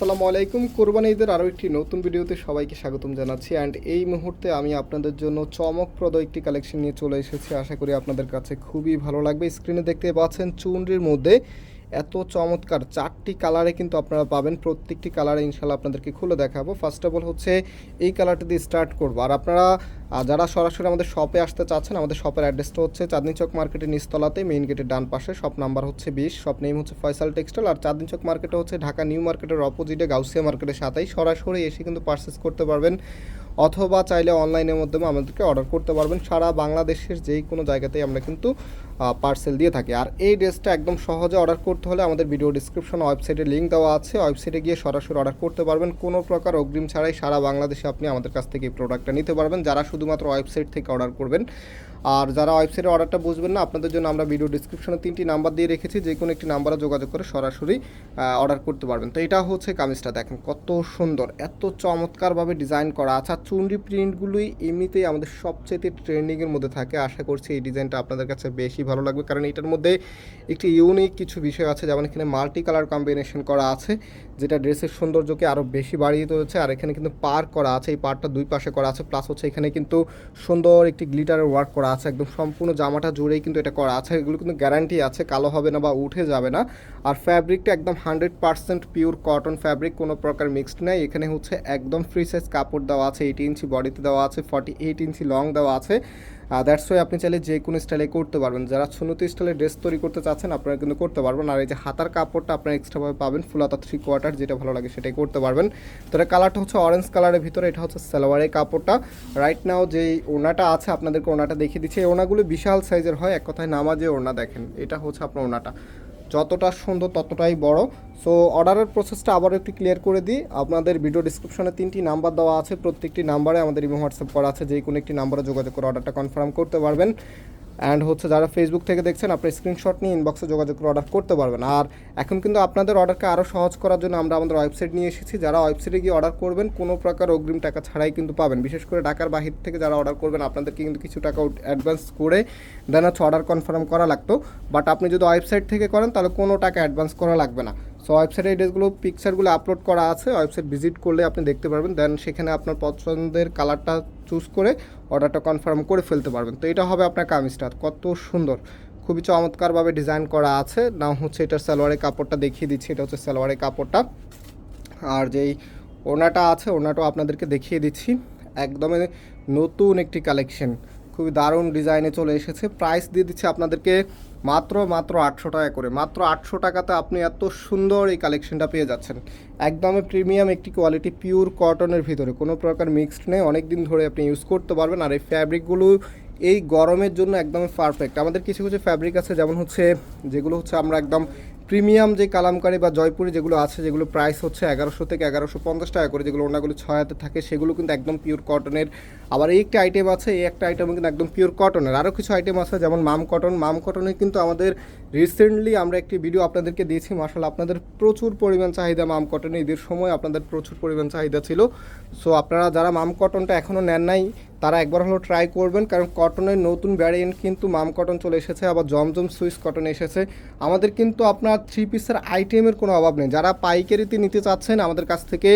আসসালামু আলাইকুম। কোরবানি ঈদের আরও একটি নতুন ভিডিওতে সবাইকে স্বাগতম জানাচ্ছি। অ্যান্ড এই মুহূর্তে আমি আপনাদের জন্য চমকপ্রদ একটি কালেকশন নিয়ে চলে এসেছি। আশা করি আপনাদের কাছে খুবই ভালো লাগবে। স্ক্রিনে দেখতে পাচ্ছেন চুনরির মধ্যে এত চমৎকার চারটি কালারে কিন্তু আপনারা পাবেন, প্রত্যেকটি কালারে ইনশাল্লাহ আপনাদেরকে খুলে দেখাবো। ফার্স্ট অফ অল হচ্ছে এই কালারটা দিয়ে স্টার্ট করব। আর আপনারা যারা সরাসরি আমাদের শপে আসতে চাচ্ছেন, আমাদের শপের অ্যাড্রেসটা হচ্ছে চাঁদনি চক মার্কেটের নিচতলাতে মেইন গেটের ডান পাশে শপ নাম্বার হচ্ছে বিশ শপ নেম হচ্ছে ফয়সাল টেক্সটাইল আর চাঁদনি চক মার্কেটে হচ্ছে ঢাকা নিউ মার্কেটের অপোজিটে গাউসিয়া মার্কেটের সাথেই। সরাসরি এসে কিন্তু পারচেস করতে পারবেন। অথবা চাইলে অনলাইনের মাধ্যমে আমাদেরকে অর্ডার করতে পারবেন। সারা বাংলাদেশের যেই কোনো জায়গাতেই আমরা কিন্তু পার্সেল দিয়ে থাকি। আর এই ড্রেসটা একদম সহজে অর্ডার করতে হলে আমাদের ভিডিও ডিসক্রিপশন ওয়েবসাইটে লিঙ্ক দেওয়া আছে। ওয়েবসাইটে গিয়ে সরাসরি অর্ডার করতে পারবেন। কোনো প্রকার অগ্রিম ছাড়াই সারা বাংলাদেশে আপনি আমাদের কাছ থেকে এই প্রোডাক্টটা নিতে পারবেন। যারা শুধুমাত্র ওয়েবসাইট থেকে অর্ডার করবেন আর যারা ওয়েবসাইটে অর্ডারটা বুঝবেন না, আপনাদের জন্য আমরা ভিডিও ডিসক্রিপশনে তিনটি নাম্বার দিয়ে রেখেছি, যে কোনো একটি নাম্বারে যোগাযোগ করে সরাসরি অর্ডার করতে পারবেন। তো এটা হচ্ছে কামিজটা, দেখেন কত সুন্দর, এত চমৎকারভাবে ডিজাইন করা আর চুনরি প্রিন্টগুলোই এমনিতেই আমাদের সবচেয়ে ট্রেন্ডিংয়ের মধ্যে থাকে। আশা করছি এই ডিজাইনটা আপনাদের কাছে বেশি ভালো লাগবে, কারণ এটার মধ্যে একটি ইউনিক কিছু বিষয় আছে, যেমন এখানে মাল্টি কালার কম্বিনেশন করা আছে, যেটা ড্রেসের সৌন্দর্যকে আরও বেশি বাড়িয়ে তুলেছে। আর এখানে কিন্তু পার করা আছে, এই পার্টটা দুই পাশে করা আছে। প্লাস হচ্ছে এখানে কিন্তু সুন্দর একটি গ্লিটারের ওয়ার্ক করা আছে, একদম সম্পূর্ণ জামাটা জুড়েই কিন্তু এটা করা আছে। এগুলো কিন্তু গ্যারান্টি আছে, কালো হবে না বা উঠে যাবে না। আর ফ্যাব্রিকটা একদম hundred percent pure cotton fabric কোনো প্রকার মিক্সড নেই। এখানে হচ্ছে একদম ফ্রি সাইজ কাপড় দেওয়া আছে এইটি ইঞ্চি বডিতে দেওয়া আছে ফর্টি এইট ইঞ্চি লং দেওয়া আছে। দ্যাটস ওয়ে আপনি চাইলে যে কোনো স্টাইলে করতে পারবেন। যারা সুন্নতি স্টাইলে ড্রেস তৈরি করতে চাচ্ছেন, আপনারা কিন্তু করতে পারবেন। আর এই যে হাতার কাপড়টা আপনারা এক্সট্রাভাবে পাবেন ফুল ফুলাতা থ্রি কোয়ার্টার যেটা ভালো লাগে সেটাই করতে পারবেন। তো এটা কালারটা হচ্ছে অরেঞ্জ কালারের ভিতরে, এটা হচ্ছে সালোয়ারের কাপড়টা। রাইট নাও যেই ওনাটা আছে, আপনাদেরকে ওনাটা দেখিয়ে দিচ্ছে। এই ওনাগুলো বিশাল সাইজের হয়, এক কথায় নামাজে ওনা দেখেন। এটা হচ্ছে আপনার ওনাটা যতটা সুন্দর ততটাই বড়। সো অর্ডারের প্রসেসটা আবার একটু ক্লিয়ার করে দিই। আপনাদের ভিডিও ডিসক্রিপশনে তিনটি নাম্বার দেওয়া আছে। প্রত্যেকটি নাম্বারে আমাদের ইমো হোয়াটসঅ্যাপ করা আছে। যে কোনো একটি নাম্বারে যোগাযোগ করে অর্ডারটা কনফার্ম করতে পারবেন। অ্যান্ড হচ্ছে যারা ফেসবুক থেকে দেখছেন আপনি স্ক্রিনশট নিয়ে ইনবক্সে যোগাযোগ করে অর্ডার করতে পারবেন। আর এখন কিন্তু আপনাদের অর্ডারকে আরও সহজ করার জন্য আমরা আমাদের ওয়েবসাইট নিয়ে এসেছি। যারা ওয়েবসাইটে গিয়ে অর্ডার করবেন, কোনো প্রকার অগ্রিম টাকা ছাড়াই কিন্তু পাবেন। বিশেষ করে ঢাকার বাহির থেকে যারা অর্ডার করবেন, আপনাদেরকে কিন্তু কিছু টাকা অ্যাডভান্স করে দেন হচ্ছে অর্ডার কনফার্ম করা লাগতো। বাট আপনি যদি ওয়েবসাইট থেকে করেন, তাহলে কোনো টাকা অ্যাডভান্স করা লাগবে না। সো ওয়েবসাইটে এই পিকচারগুলো আপলোড করা আছে। ওয়েবসাইট ভিজিট করলে আপনি দেখতে পারবেন। দেন সেখানে আপনার পছন্দের কালারটা চুজ করে অর্ডারটা কনফার্ম করে ফেলতে পারবেন। তো এটা হবে আপনার কামিজটা কত সুন্দর। খুবই চমৎকারভাবে ডিজাইন করা আছে। না হচ্ছে এটার সালোয়ারের কাপড়টা দেখিয়ে দিচ্ছি। এটা হচ্ছে সালোয়ারের কাপড়টা। আর যেই ওনাটা আছে ওনাটাও আপনাদেরকে দেখিয়ে দিচ্ছি। একদমই নতুন একটি কালেকশন খুবই দারুণ ডিজাইনে চলে এসেছে। প্রাইস দিয়ে দিচ্ছে আপনাদেরকে মাত্র মাত্র আটশো টাকা করে। মাত্র আটশো টাকাতে আপনি এত সুন্দর এই কালেকশনটা পেয়ে যাচ্ছেন। একদমই প্রিমিয়াম একটি কোয়ালিটি পিওর কটনের ভিতরে। কোনো প্রকার মিক্সড নেই। অনেক দিন ধরে আপনি ইউজ করতে পারবেন। আর এই ফ্যাব্রিকগুলো এই গরমের জন্য একদম পারফেক্ট আমাদের কিছু কিছু ফ্যাব্রিক আছে যেমন হচ্ছে, যেগুলো হচ্ছে আমরা একদম প্রিমিয়াম যে কালামকারি বা জয়পুরি যেগুলো আছে, যেগুলো প্রাইস হচ্ছে এগারোশো থেকে এগারোশো পঞ্চাশ টাকা করে, যেগুলো ওনাগুলো ছয় হাতে থাকে, সেগুলো কিন্তু একদম পিওর কটনের আবার এই একটা আইটেম আছে, এই একটা আইটেম কিন্তু একদম পিওর কটনের আরও কিছু আইটেম আছে, যেমন মাম কটন মাম কটনে কিন্তু আমাদের রিসেন্টলি আমরা একটি ভিডিও আপনাদেরকে দিয়েছি মার্শাল আপনাদের প্রচুর পরিমাণ চাহিদা মাম কটনে ঈদের সময় আপনাদের প্রচুর পরিমাণ চাহিদা ছিল। সো আপনারা যারা মাম কটনটা এখনও নেন নাই তারা একবার হলো ট্রাই করবেন, কারণ কটনের নতুন ভ্যারিয়েন্ট কিন্তু মাম কটন চলে এসেছে, আবার জমজম সুইস কটন এসেছে। আমাদের কিন্তু আপনার থ্রি পিসের আইটেমের কোনো অভাব নেই। যারা পাইকারিতে নিতে চাচ্ছেন, আমাদের কাছ থেকে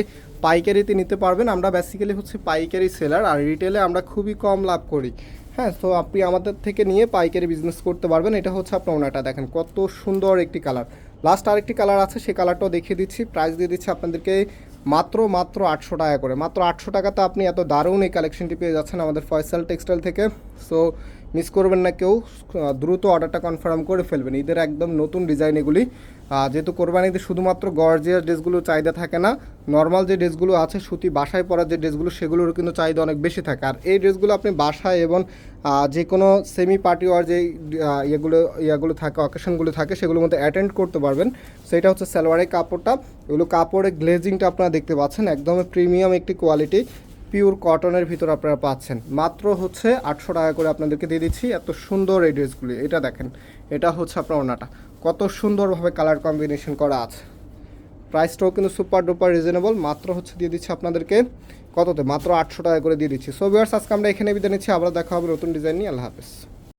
পাইকারিতে নিতে পারবেন। আমরা বেসিক্যালি হচ্ছে পাইকারি সেলার আর রিটেলে আমরা খুবই কম লাভ করি। হ্যাঁ তো আপনি আমাদের থেকে নিয়ে পাইকারি বিজনেস করতে পারবেন। এটা হচ্ছে আপনার ওনাটা, দেখেন কত সুন্দর একটি কালার লাস্ট আরেকটি কালার আছে সেই কালারটাও দেখিয়ে দিচ্ছি। প্রাইস দিয়ে দিচ্ছি আপনাদেরকে মাত্র মাত্র আটশো টাকা করে। মাত্র আটশো টাকাতে আপনি এত দারুণ এই কালেকশনটি পেয়ে যাচ্ছেন আমাদের ফয়সাল টেক্সটাইল থেকে। সো মিস করবেন না কেউ। দ্রুত অর্ডারটা কনফার্ম করে ফেলবেন। ঈদের একদম নতুন ডিজাইন এগুলি। যেহেতু কোরবানিতে শুধুমাত্র গর্জিয়াস ড্রেসগুলো চাহিদা থাকে না নর্মাল যে ড্রেসগুলো আছে, সুতি বাসায় পরার যে ড্রেসগুলো সেগুলোর কিন্তু চাহিদা অনেক বেশি থাকে। আর এই ড্রেসগুলো আপনি বাসায় এবং যে কোনো সেমি পার্টি ওয়ার যে ইয়েগুলো, ইয়াগুলো থাকে অকেশনগুলো থাকে, সেগুলোর মধ্যে অ্যাটেন্ড করতে পারবেন। সেটা হচ্ছে সালোয়ারের কাপড়টা। এগুলো কাপড়ের গ্লেজিংটা আপনারা দেখতে পাচ্ছেন। একদম প্রিমিয়াম একটি কোয়ালিটি পিওর কটনের ভিতর আপনারা পাচ্ছেন। মাত্র হচ্ছে আটশো টাকা করে আপনাদেরকে দিয়ে দিচ্ছি। এত সুন্দর এই ড্রেসগুলি। এটা দেখেন, এটা হচ্ছে আপনার ওনাটা কত সুন্দরভাবে কালার কম্বিনেশন করা আছে। প্রাইসটাও কিন্তু সুপার ডুপার রিজনেবল। মাত্র হচ্ছে দিয়ে দিচ্ছি আপনাদেরকে কততে? মাত্র আটশো টাকা করে দিয়ে দিচ্ছি। সো বিয়ার্স আজকে আমরা এখানে বিদায় নিচ্ছি। আবার দেখা হবে নতুন ডিজাইন নিয়ে। আল্লাহ হাফেজ।